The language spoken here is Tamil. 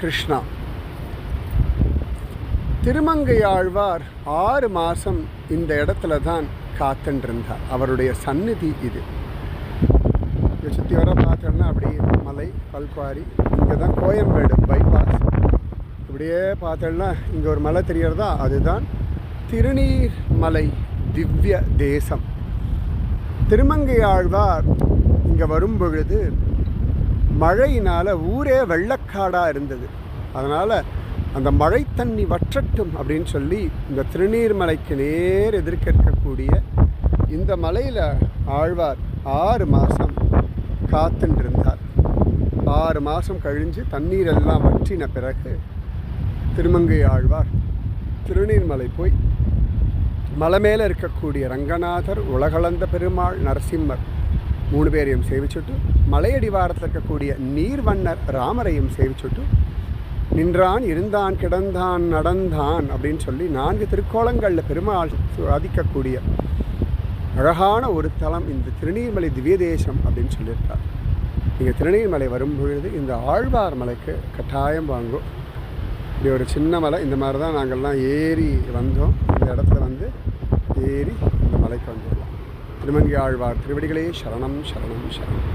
கிருஷ்ணா. திருமங்கையாழ்வார் ஆறு மாதம் இந்த இடத்துல தான் காத்துன்றிருந்தார் அவருடைய சந்நிதி இது. இதை சுற்றி வர பார்த்தோம்னா அப்படியே மலை பல்குவாரி இங்கே தான் கோயம்பேடு பைபாஸ் இப்படியே பார்த்தோம்னா இங்கே ஒரு மலை தெரியறதா? அதுதான் திருநீர்மலை திவ்ய தேசம். திருமங்கையாழ்வார் இங்கே வரும் பொழுது மழையினால் ஊரே வெள்ளக்காடாக இருந்தது. அதனால் அந்த மழை தண்ணி வற்றட்டும் அப்படின்னு சொல்லி இந்த திருநீர்மலைக்கு நேர் எதிர்க்க இருக்கக்கூடிய இந்த மலையில் ஆழ்வார் ஆறு மாதம் காத்துன்னு ஆறு மாதம் கழிஞ்சு தண்ணீர் எல்லாம் வற்றின பிறகு திருமங்கை ஆழ்வார் திருநீர்மலை போய் மலை மேலே இருக்கக்கூடிய ரங்கநாதர் உலகளந்த பெருமாள் நரசிம்மர் மூணு பேரையும் சேவிச்சுட்டு மலையடிவாரத்தில் இருக்கக்கூடிய நீர்வண்ணர் ராமரையும் சேவிச்சுட்டு நின்றான் இருந்தான் கிடந்தான் நடந்தான் அப்படின்னு சொல்லி நான்கு திருக்கோலங்களில் பெருமாள் சாதிக்கக்கூடிய அழகான ஒரு தலம் இந்த திருநீர்மலை திவ்ய தேசம் அப்படின்னு சொல்லியிருக்கார். நீங்கள் திருநீர்மலை வரும்பொழுது இந்த ஆழ்வார் மலைக்கு கட்டாயம் வாங்கும் இப்படி ஒரு சின்ன மலை இந்த மாதிரி தான் நாங்கள்லாம் ஏறி வந்தோம். இந்த இடத்துல வந்து ஏறி இந்த மலைக்கு வந்தோம். திருமங்கி ஆழ்வார் திருவடிகளே சரணம் சரணம் சரணம்.